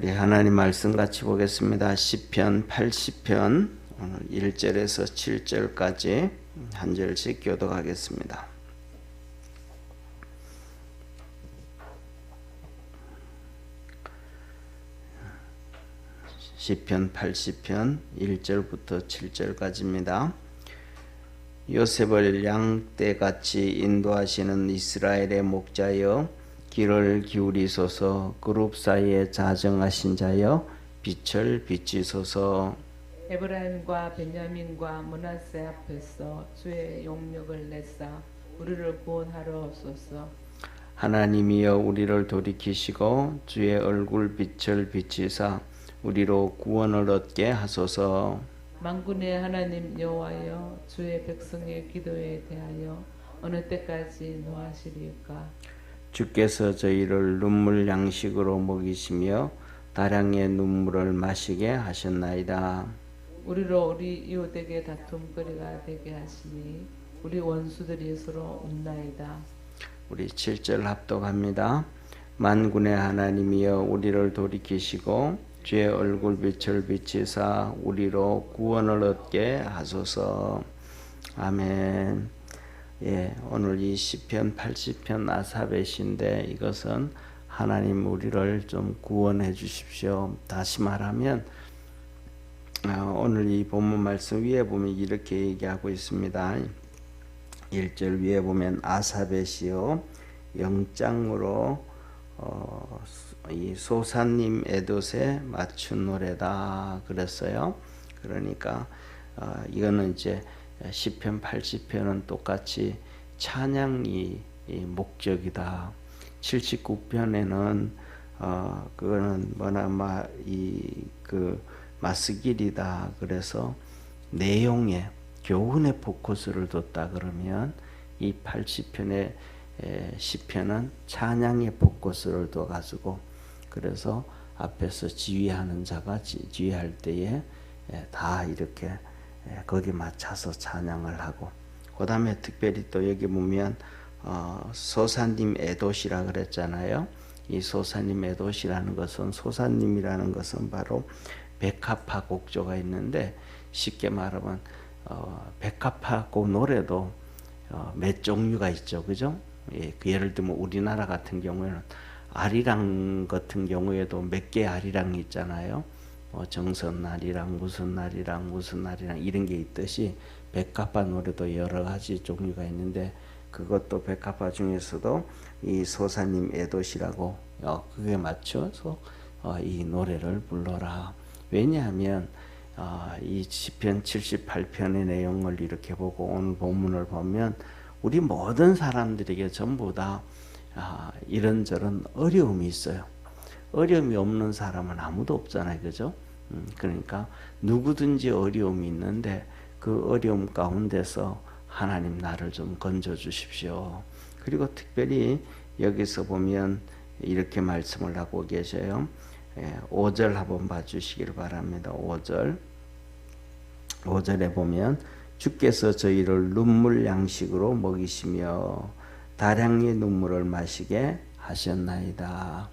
우리 하나님 말씀 같이 보겠습니다. 시편 80편 오늘 1절에서 7절까지 한 절씩 교독하겠습니다. 시편 80편 1절부터 7절까지입니다. 요셉을 양떼같이 인도하시는 이스라엘의 목자여 귀를 기울이소서 그룹 사이에 자정하신 자여 빛을 비치소서 에브라임과 베냐민과 문하세 앞에서 주의 용력을 내사 우리를 구원하러 오소서. 하나님이여 우리를 돌이키시고 주의 얼굴 빛을 비치사 우리로 구원을 얻게 하소서 만군의 하나님 여호와여 주의 백성의 기도에 대하여 어느 때까지 노하시리까? 주께서 저희를 눈물 양식으로 먹이시며 다량의 눈물을 마시게 하셨나이다 우리로 우리 이웃에게 다툼거리가 되게 하시니 우리 원수들이 서로 웃나이다. 우리 7절 합독합니다. 만군의 하나님이여 우리를 돌이키시고 주의 얼굴 빛을 비치사 우리로 구원을 얻게 하소서. 아멘. 예, 오늘 이 시편 80편 아삽의 시인데 이것은 하나님 우리를 좀 구원해 주십시오. 다시 말하면 아, 오늘 이 본문 말씀 위에 보면 이렇게 얘기하고 있습니다. 1절 위에 보면 아삽의 시요 영장으로 어, 이 소사님 에돗에 맞춘 노래다 그랬어요. 그러니까 어, 이거는 이제 시편 80편은 똑같이 찬양이 이 목적이다. 79편에는 어 그거는 뭐나 마 이그 마스길이다. 그래서 내용에 교훈의 포커스를 뒀다 그러면 이 80편의 시편은 찬양의 포커스를 둬 가지고 그래서 앞에서 지휘하는 자가 지 휘할 때에 다 이렇게 거기 맞춰서 찬양을 하고 그 다음에 특별히 또 여기 보면 어, 소사님 에도시라 그랬잖아요. 이 소사님 에도시라는 것은 소사님이라는 것은 바로 백합화 곡조가 있는데 쉽게 말하면 어, 백합화 곡 노래도 어, 몇 종류가 있죠, 그죠? 예, 그 예를 들면 우리나라 같은 경우에는 아리랑 같은 경우에도 몇 개 아리랑이 있잖아요. 뭐 정선날이랑 무슨 날이랑 무슨 날이랑 이런 게 있듯이 백합화 노래도 여러 가지 종류가 있는데 그것도 백합화 중에서도 이 소사님 애도시라고 어, 그게 맞춰서 어, 이 노래를 불러라. 왜냐하면 어, 이 시편 78편의 내용을 이렇게 보고 오늘 본문을 보면 우리 모든 사람들에게 전부 다 아, 이런저런 어려움이 있어요. 어려움이 없는 사람은 아무도 없잖아요. 그죠? 음, 그러니까 누구든지 어려움이 있는데 그 어려움 가운데서 하나님 나를 좀 건져 주십시오. 그리고 특별히 여기서 보면 이렇게 말씀을 하고 계셔요. 5절 예, 한번 봐주시길 바랍니다. 5절. 5절에 보면 주께서 저희를 눈물 양식으로 먹이시며 다량의 눈물을 마시게 하셨나이다.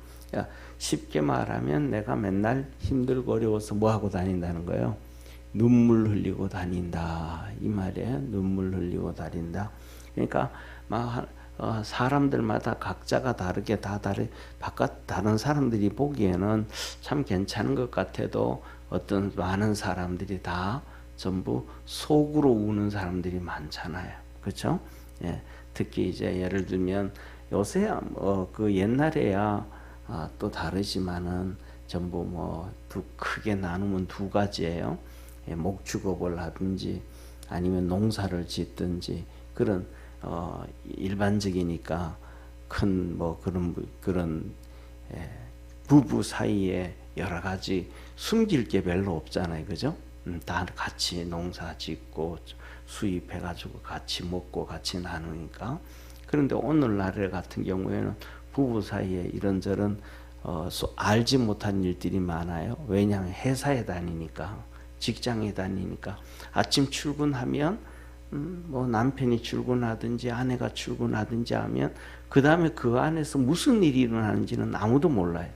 쉽게 말하면 내가 맨날 힘들고 어려워서 뭐 하고 다닌다는 거예요. 눈물 흘리고 다닌다 이 말이에요. 눈물 흘리고 다닌다. 그러니까 막 어, 사람들마다 각자가 다르게 다 다르 바깥 다른 사람들이 보기에는 참 괜찮은 것 같아도 어떤 많은 사람들이 다 전부 속으로 우는 사람들이 많잖아요. 그렇죠? 예. 특히 이제 예를 들면 요새야 뭐그 옛날에야 아, 또 다르지만은 전부 뭐 두 크게 나누면 두 가지예요. 예, 목축업을 하든지 아니면 농사를 짓든지 그런 어, 일반적이니까 큰 뭐 그런 그런 예, 부부 사이에 여러 가지 숨길 게 별로 없잖아요, 그죠? 음, 다 같이 농사 짓고 수입해가지고 같이 먹고 같이 나누니까. 그런데 오늘날 같은 경우에는 부부 사이에 이런저런 어, 알지 못한 일들이 많아요. 왜냐하면 회사에 다니니까, 직장에 다니니까 아침 출근하면 음, 뭐 남편이 출근하든지 아내가 출근하든지 하면 그 다음에 그 안에서 무슨 일이 일어나는지는 아무도 몰라요.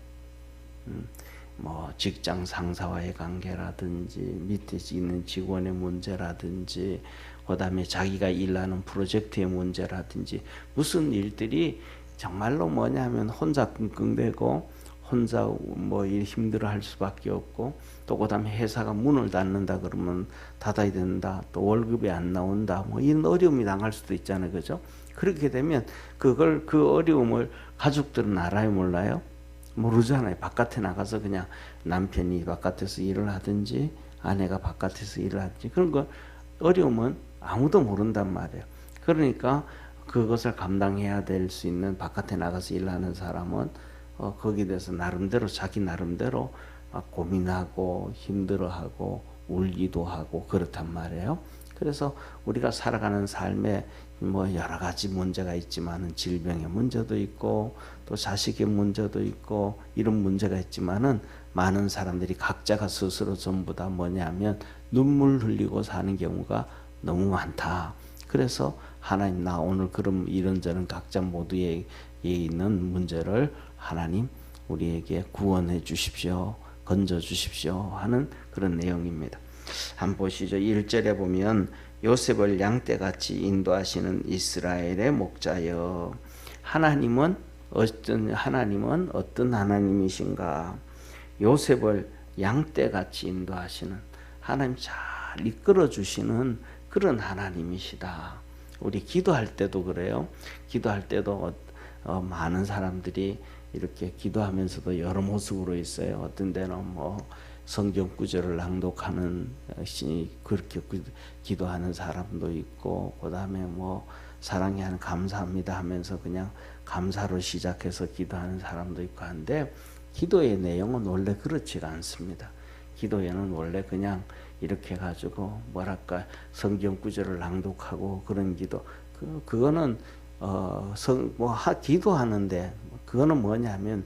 음, 뭐 직장 상사와의 관계라든지 밑에 있는 직원의 문제라든지 그다음에 자기가 일하는 프로젝트의 문제라든지 무슨 일들이 정말로 뭐냐면 혼자 끙끙대고 혼자 뭐 일 힘들어 할 수밖에 없고 또 그다음에 회사가 문을 닫는다 그러면 닫아야 된다 또 월급이 안 나온다 뭐 이런 어려움이 당할 수도 있잖아요. 그죠? 그렇게 되면 그걸 그 어려움을 가족들은 알아요 몰라요? 모르잖아요. 바깥에 나가서 그냥 남편이 바깥에서 일을 하든지 아내가 바깥에서 일을 하든지 그런 거 어려움은 아무도 모른단 말이에요. 그러니까 그것을 감당해야 될 수 있는 바깥에 나가서 일하는 사람은 어, 거기에 대해서 나름대로 자기 나름대로 막 고민하고 힘들어하고 울기도 하고 그렇단 말이에요. 그래서 우리가 살아가는 삶에 뭐 여러 가지 문제가 있지만은 질병의 문제도 있고 또 자식의 문제도 있고 이런 문제가 있지만은 많은 사람들이 각자가 스스로 전부 다 뭐냐면 눈물 흘리고 사는 경우가 너무 많다. 그래서 하나님 나 오늘 그럼 이런저런 각자 모두에 있는 문제를 하나님 우리에게 구원해 주십시오. 건져 주십시오 하는 그런 내용입니다. 한번 보시죠. 1절에 보면 요셉을 양떼같이 인도하시는 이스라엘의 목자여 하나님은 어떤 하나님은 어떤 하나님이신가? 요셉을 양떼같이 인도하시는 하나님 잘 이끌어 주시는 그런 하나님이시다. 우리 기도할 때도 그래요. 기도할 때도 어, 어, 많은 사람들이 이렇게 기도하면서도 여러 모습으로 있어요. 어떤 데는 뭐 성경 구절을 낭독하는 시 그렇게 기도하는 사람도 있고 그다음에 뭐 사랑해 하는 감사합니다 하면서 그냥 감사로 시작해서 기도하는 사람도 있고 한데 기도의 내용은 원래 그렇지가 않습니다. 기도에는 원래 그냥 이렇게 가지고 뭐랄까 성경 구절을 낭독하고 그런 기도 그 그거는 어성뭐 기도하는데 그거는 뭐냐면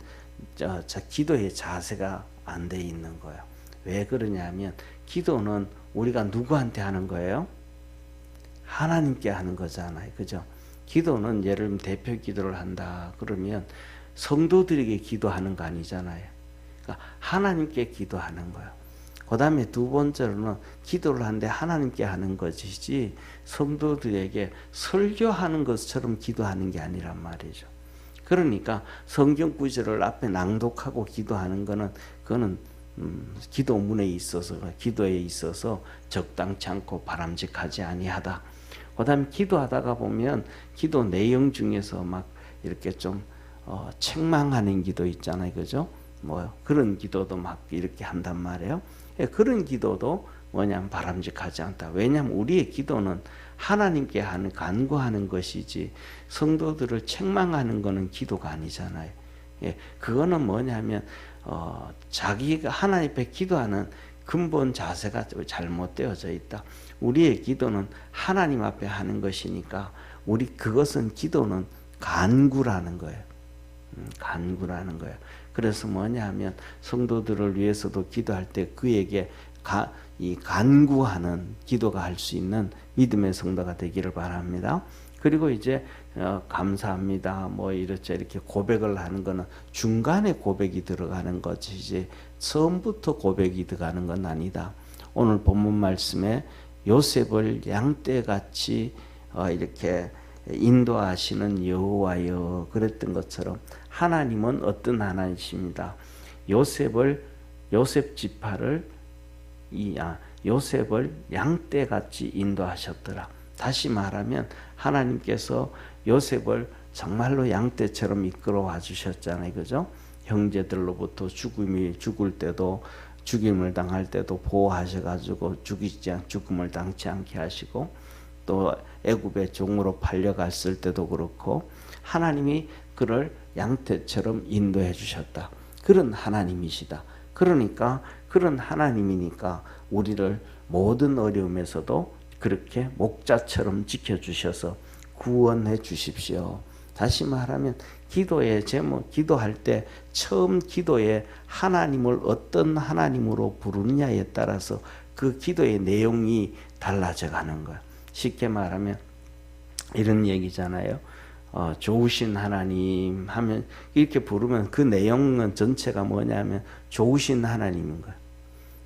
저, 저 기도의 자세가 안 돼 있는 거예요. 왜 그러냐면 기도는 우리가 누구한테 하는 거예요? 하나님께 하는 거잖아요. 그죠? 기도는 예를 들면 대표 기도를 한다. 그러면 성도들에게 기도하는 거 아니잖아요. 그러니까 하나님께 기도하는 거예요. 그 다음에 두 번째로는 기도를 하는데 하나님께 하는 것이지 성도들에게 설교하는 것처럼 기도하는 게 아니란 말이죠. 그러니까 성경 구절을 앞에 낭독하고 기도하는 거는 그거는 음, 기도문에 있어서 기도에 있어서 적당치 않고 바람직하지 아니하다. 그다음에 기도하다가 보면 기도 내용 중에서 막 이렇게 좀 어, 책망하는 기도 있잖아요, 그죠? 뭐 그런 기도도 막 이렇게 한단 말이에요. 예, 그런 기도도 뭐냐면 바람직하지 않다. 왜냐하면 우리의 기도는 하나님께 하는 간구하는 것이지 성도들을 책망하는 것은 기도가 아니잖아요. 예, 그거는 뭐냐면 어, 자기가 하나님 앞에 기도하는 근본 자세가 잘못되어져 있다. 우리의 기도는 하나님 앞에 하는 것이니까 우리 그것은 기도는 간구라는 거예요. 음, 간구라는 거예요. 그래서 뭐냐면 성도들을 위해서도 기도할 때 그에게 가, 이 간구하는 기도가 할 수 있는 믿음의 성도가 되기를 바랍니다. 그리고 이제 어, 감사합니다. 뭐 이렇게 이렇게 고백을 하는 거는 중간에 고백이 들어가는 것이지 처음부터 고백이 들어가는 건 아니다. 오늘 본문 말씀에 요셉을 양떼같이 어, 이렇게 인도하시는 여호와여 그랬던 것처럼 하나님은 어떤 하나님이십니다. 요셉을 요셉 지파를 이 아, 요셉을 양떼같이 인도하셨더라. 다시 말하면 하나님께서 요셉을 정말로 양떼처럼 이끌어와 주셨잖아요. 그죠? 형제들로부터 죽음이 죽을 때도 죽임을 당할 때도 보호하셔 가지고 죽이지 않 죽음을 당치 않게 하시고 또 애굽의 종으로 팔려갔을 때도 그렇고 하나님이 그를 양떼처럼 인도해 주셨다. 그런 하나님이시다. 그러니까 그런 하나님이니까 우리를 모든 어려움에서도 그렇게 목자처럼 지켜주셔서 구원해 주십시오. 다시 말하면 기도의 제목, 기도할 때 처음 기도에 하나님을 어떤 하나님으로 부르느냐에 따라서 그 기도의 내용이 달라져 가는 거야. 쉽게 말하면 이런 얘기잖아요. 어, 좋으신 하나님 하면 이렇게 부르면 그 내용은 전체가 뭐냐면 좋으신 하나님인 거예요.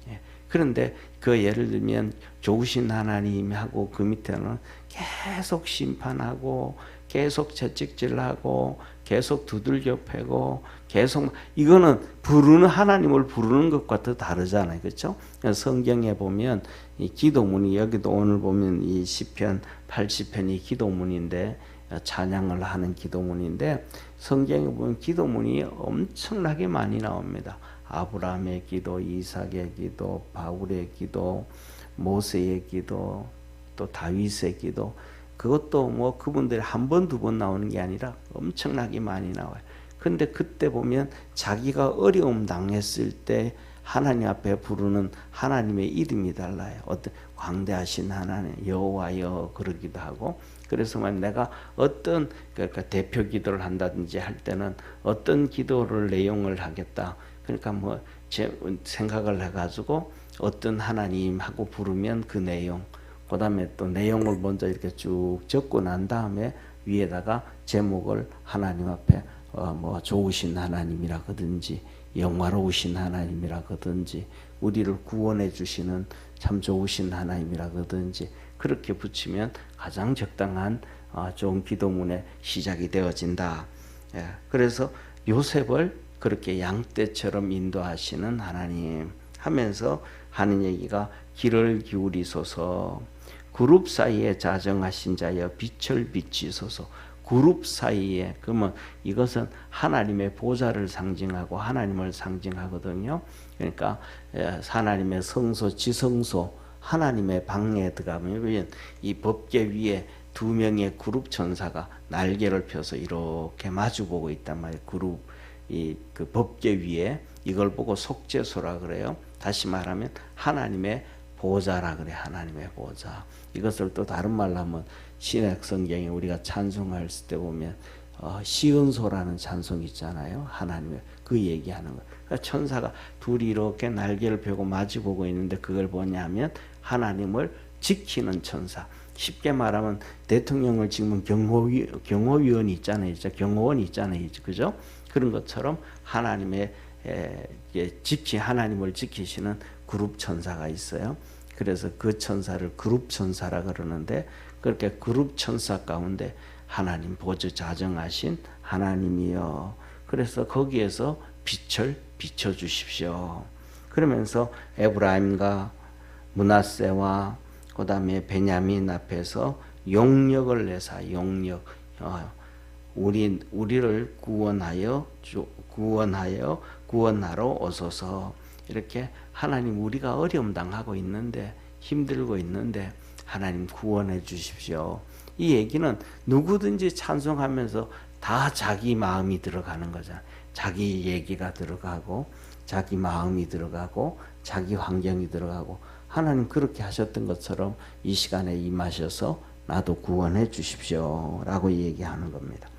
예. 그런데 그 예를 들면 좋으신 하나님하고 그 밑에는 계속 심판하고 계속 채찍질하고 계속 두들겨 패고 계속 이거는 부르는 하나님을 부르는 것과 더 다르잖아요. 그렇죠? 성경에 보면 이 기도문이 여기도 오늘 보면 이 시편 80편이 기도문인데 찬양을 하는 기도문인데 성경에 보면 기도문이 엄청나게 많이 나옵니다. 아브라함의 기도, 이삭의 기도, 바울의 기도, 모세의 기도, 또 다윗의 기도. 그것도 뭐 그분들이 한 번, 두 번 나오는 게 아니라 엄청나게 많이 나와요. 근데 그때 보면 자기가 어려움 당했을 때 하나님 앞에 부르는 하나님의 이름이 달라요. 어떤 광대하신 하나님 여호와여 그러기도 하고 그래서 만 내가 어떤 그러니까 대표 기도를 한다든지 할 때는 어떤 기도를 내용을 하겠다. 그러니까 뭐 제 생각을 해가지고 어떤 하나님 하고 부르면 그 내용, 그 다음에 또 내용을 먼저 이렇게 쭉 적고 난 다음에 위에다가 제목을 하나님 앞에 어 뭐 좋으신 하나님이라든지 영화로우신 하나님이라든지 우리를 구원해 주시는 참 좋으신 하나님이라든지 그렇게 붙이면 가장 적당한 어, 좋은 기도문의 시작이 되어진다. 예, 그래서 요셉을 그렇게 양떼처럼 인도하시는 하나님 하면서 하는 얘기가 길을 기울이소서 그룹 사이에 자정하신 자여 빛을 비치소서 그룹 사이에 그러면 이것은 하나님의 보좌를 상징하고 하나님을 상징하거든요. 그러니까 하나님의 성소 지성소 하나님의 방에 들어가면 이 법계 위에 두 명의 그룹 천사가 날개를 펴서 이렇게 마주보고 있단 말이에요. 그룹 이 그 법계 위에 이걸 보고 속죄소라 그래요. 다시 말하면 하나님의 보좌라 그래. 하나님의 보좌. 이것을 또 다른 말로 하면 신약 성경에 우리가 찬송할 때 보면 어, 시은소라는 찬송 있잖아요. 하나님의 그 얘기하는 거. 그러니까 천사가 둘이 이렇게 날개를 펴고 마주 보고 있는데 그걸 뭐냐면 하나님을 지키는 천사. 쉽게 말하면 대통령을 지금 경호위, 경호위원이 있잖아요. 경호원이 있잖아요. 그죠? 그런 것처럼 하나님의 에, 지키 하나님을 지키시는 그룹 천사가 있어요. 그래서 그 천사를 그룹 천사라 그러는데 그렇게 그룹 천사 가운데 하나님 보좌 자정하신 하나님이요. 그래서 거기에서 빛을 비춰 주십시오. 그러면서 에브라임과 문하세와 그다음에 베냐민 앞에서 용력을 내사 용력 어, 우리 우리를 구원하여 구원하여 구원하러 오소서 이렇게 하나님 우리가 어려움 당하고 있는데 힘들고 있는데 하나님 구원해 주십시오. 이 얘기는 누구든지 찬송하면서 다 자기 마음이 들어가는 거잖아요. 자기 얘기가 들어가고 자기 마음이 들어가고 자기 환경이 들어가고 하나님 그렇게 하셨던 것처럼 이 시간에 임하셔서 나도 구원해 주십시오. 라고 얘기하는 겁니다.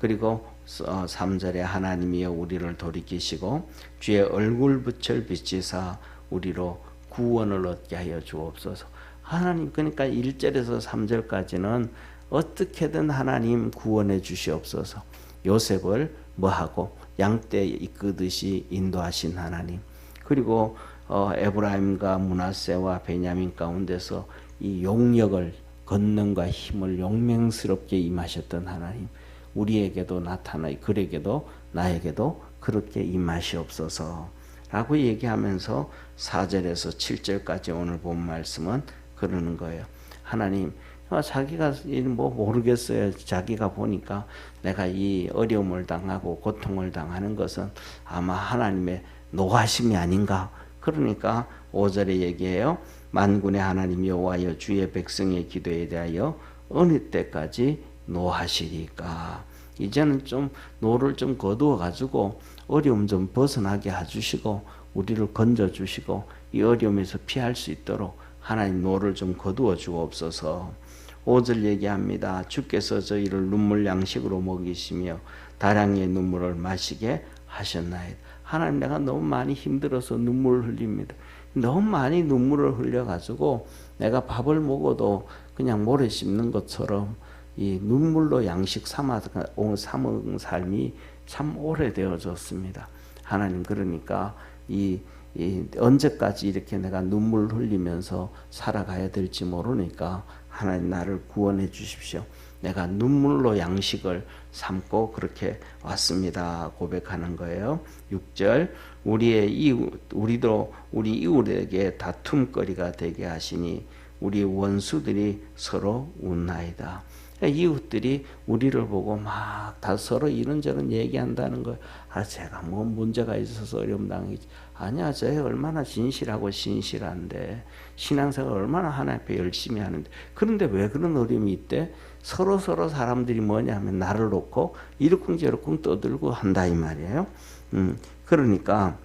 그리고 3절에 어, 하나님이여 우리를 돌이키시고 주의 얼굴빛을 비치사 우리로 구원을 얻게 하여 주옵소서. 하나님 그러니까 1절에서 3절까지는 어떻게든 하나님 구원해 주시옵소서. 요셉을 뭐하고 양떼 이끄듯이 인도하신 하나님. 그리고 어, 에브라임과 문하세와 베냐민 가운데서 이 용력을 권능과 힘을 용맹스럽게 임하셨던 하나님. 우리에게도 나타나 그에게도 나에게도 그렇게 임하시옵소서. 라고 얘기하면서 4절에서 7절까지 오늘 본 말씀은 그러는 거예요. 하나님, 어, 자기가 뭐 모르겠어요. 자기가 보니까 내가 이 어려움을 당하고 고통을 당하는 것은 아마 하나님의 노하심이 아닌가. 그러니까 5절에 얘기해요. 만군의 하나님 여호와여 주의 백성의 기도에 대하여 어느 때까지 노하시리까. 이제는 좀 노를 좀 거두어 가지고 어려움 좀 벗어나게 해주시고 우리를 건져 주시고 이 어려움에서 피할 수 있도록 하나님 노를 좀 거두어 주옵소서. 5절 얘기합니다. 주께서 저희를 눈물 양식으로 먹이시며 다량의 눈물을 마시게 하셨나이다. 하나님 내가 너무 많이 힘들어서 눈물을 흘립니다. 너무 많이 눈물을 흘려가지고 내가 밥을 먹어도 그냥 모래 씹는 것처럼 이 눈물로 양식 삼아 삼은 삶이 참 오래되어졌습니다. 하나님 그러니까 이, 이 언제까지 이렇게 내가 눈물 흘리면서 살아가야 될지 모르니까 하나님 나를 구원해 주십시오. 내가 눈물로 양식을 삼고 그렇게 왔습니다. 고백하는 거예요. 6절 우리의 이웃 우리도 우리 이웃에게 다툼거리가 되게 하시니 우리 원수들이 서로 웃나이다. 그러니까 이웃들이 우리를 보고 막 다 서로 이런저런 얘기한다는 거예요. 아, 제가 뭐 문제가 있어서 어려움 당하지. 아니야, 쟤 얼마나 진실하고 신실한데, 신앙생활 얼마나 하나님 앞에 열심히 하는데. 그런데 왜 그런 어려움이 있대? 서로 서로 사람들이 뭐냐 하면 나를 놓고 이러쿵저러쿵 떠들고 한다, 이 말이에요. 음, 그러니까,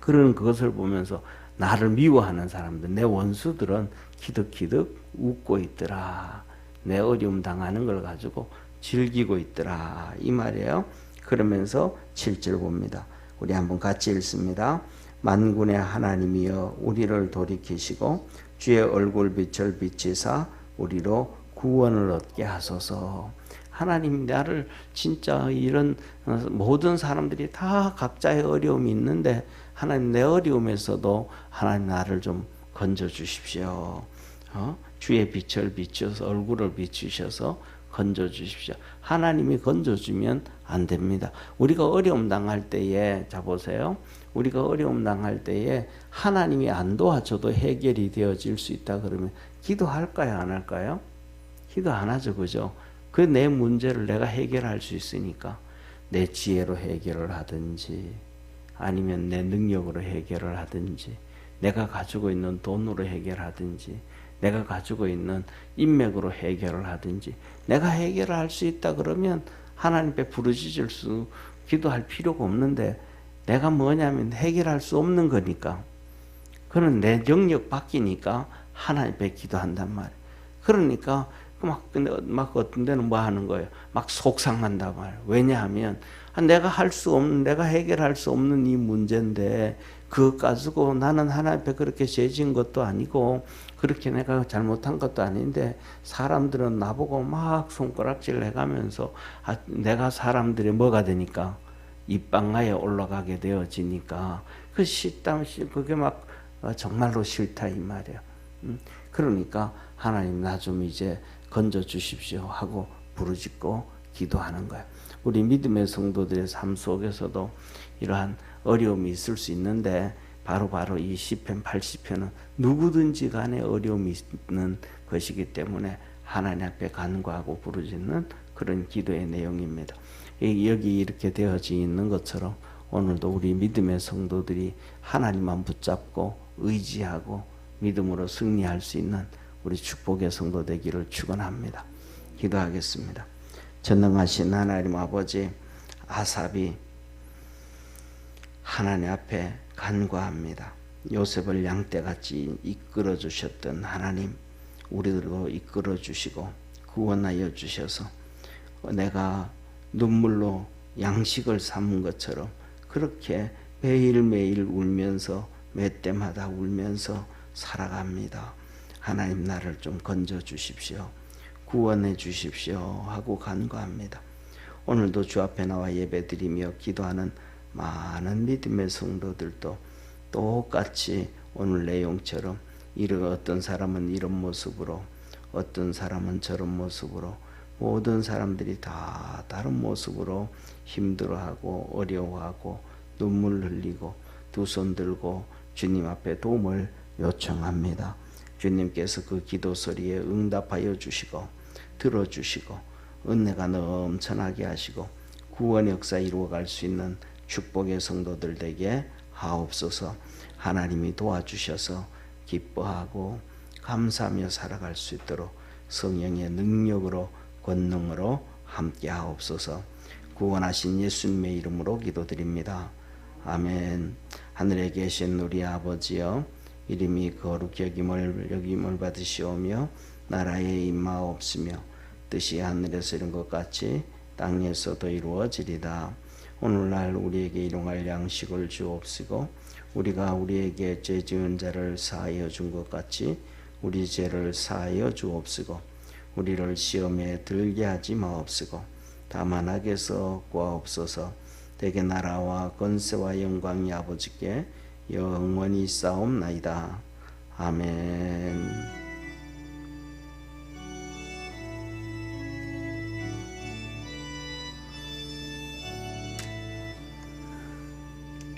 그런 그것을 보면서 나를 미워하는 사람들, 내 원수들은 기득기득 웃고 있더라. 내 어려움 당하는 걸 가지고 즐기고 있더라. 이 말이에요. 그러면서 7절 봅니다. 우리 한번 같이 읽습니다. 만군의 하나님이여 우리를 돌이키시고 주의 얼굴 빛을 비치사 우리로 구원을 얻게 하소서. 하나님 나를 진짜 이런 어, 모든 사람들이 다 각자의 어려움이 있는데 하나님 내 어려움에서도 하나님 나를 좀 건져 주십시오. 어? 주의 빛을 비춰서 얼굴을 비추셔서 건져 주십시오. 하나님이 건져 주면 안 됩니다. 우리가 어려움 당할 때에 자 보세요. 우리가 어려움 당할 때에 하나님이 안 도와줘도 해결이 되어질 수 있다 그러면 기도할까요, 안 할까요? 기도 안 하죠, 그죠? 그 내 문제를 내가 해결할 수 있으니까 내 지혜로 해결을 하든지 아니면 내 능력으로 해결을 하든지 내가 가지고 있는 돈으로 해결하든지 내가 가지고 있는 인맥으로 해결을 하든지 내가 해결을 할 수 있다 그러면 하나님 앞에 부르짖을 수 기도할 필요가 없는데 내가 뭐냐면 해결할 수 없는 거니까 그는 내 영역 바뀌니까 하나님 앞에 기도한단 말이에요. 그러니까 막, 근데 막 어떤 데는 뭐 하는 거예요? 막 속상한단 말이에요. 왜냐하면 아, 내가 할 수 없는, 내가 해결할 수 없는 이 문제인데 그것 가지고 나는 하나님 앞에 그렇게 죄진 것도 아니고 그렇게 내가 잘못한 것도 아닌데 사람들은 나보고 막 손가락질 해가면서 아, 내가 사람들이 뭐가 되니까 입방아에 올라가게 되어지니까 그 싫다 그게 막 어, 정말로 싫다 이 말이야. 음, 그러니까 하나님 나 좀 이제 건져 주십시오 하고 부르짖고 기도하는 거야. 우리 믿음의 성도들의 삶 속에서도 이러한 어려움이 있을 수 있는데 바로 바로 이 시편 80편은 누구든지 간에 어려움이 있는 것이기 때문에 하나님 앞에 간구하고 부르짖는 그런 기도의 내용입니다. 여기 이렇게 되어져 있는 것처럼 오늘도 우리 믿음의 성도들이 하나님만 붙잡고 의지하고 믿음으로 승리할 수 있는 우리 축복의 성도 되기를 축원합니다. 기도하겠습니다. 전능하신 하나님 아버지 아삽이 하나님 앞에 간구합니다. 요셉을 양떼같이 이끌어 주셨던 하나님 우리들도 이끌어 주시고 구원하여 주셔서 내가 눈물로 양식을 삼은 것처럼 그렇게 매일매일 울면서 몇 때마다 울면서 살아갑니다. 하나님 나를 좀 건져 주십시오. 구원해 주십시오. 하고 간구합니다. 오늘도 주 앞에 나와 예배드리며 기도하는 많은 믿음의 성도들도 똑같이 오늘 내용처럼 이런 어떤 사람은 이런 모습으로 어떤 사람은 저런 모습으로 모든 사람들이 다 다른 모습으로 힘들어하고 어려워하고 눈물 흘리고 두 손 들고 주님 앞에 도움을 요청합니다. 주님께서 그 기도 소리에 응답하여 주시고 들어주시고 은혜가 넘쳐나게 하시고 구원 역사 이루어갈 수 있는 축복의 성도들 되게 하옵소서. 하나님이 도와주셔서 기뻐하고 감사하며 살아갈 수 있도록 성령의 능력으로 권능으로 함께 하옵소서. 구원하신 예수님의 이름으로 기도드립니다. 아멘. 하늘에 계신 우리 아버지여 이름이 거룩히 여김을 여김을 받으시오며 나라에 임하옵시며 뜻이 하늘에서 이룬 것 같이 땅에서도 이루어지리다. 오늘날 우리에게 일용할 양식을 주옵시고 우리가 우리에게 죄 지은 자를 사하여 준 것 같이 우리 죄를 사하여 주옵시고 우리를 시험에 들게 하지 마옵시고 다만 악에서 구하옵소서 대개 나라와 건세와 영광이 아버지께 영원히 싸움나이다. 아멘.